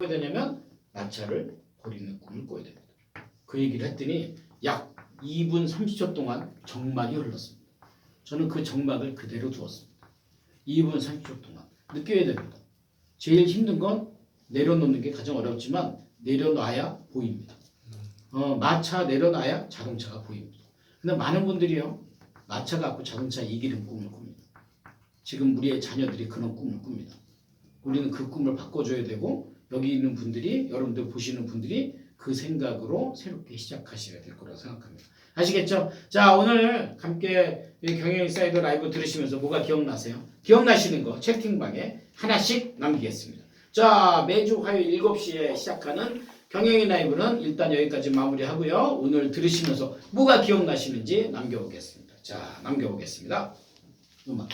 해야 되냐면 마차를 버리는 꿈을 꿔야 됩니다. 그 얘기를 했더니 약 2분 30초 동안 정막이 흘렀습니다. 저는 그 정막을 그대로 두었습니다. 2분 30초 동안 느껴야 됩니다. 제일 힘든 건 내려놓는 게 가장 어렵지만 내려놔야 보입니다. 어, 마차 내려놔야 자동차가 보입니다. 근데 많은 분들이요 마차 갖고 자동차 이기는 꿈을 꿉니다. 지금 우리의 자녀들이 그런 꿈을 꿉니다. 우리는 그 꿈을 바꿔줘야 되고 여기 있는 분들이 여러분들 보시는 분들이 그 생각으로 새롭게 시작하셔야 될 거라고 생각합니다. 아시겠죠? 자 오늘 함께 이 경영인사이드 라이브 들으시면서 뭐가 기억나세요? 기억나시는 거 채팅방에 하나씩 남기겠습니다. 자 매주 화요일 7시에 시작하는 경영인 라이브는 일단 여기까지 마무리하고요. 오늘 들으시면서 뭐가 기억나시는지 남겨보겠습니다. 자 남겨보겠습니다. 음악.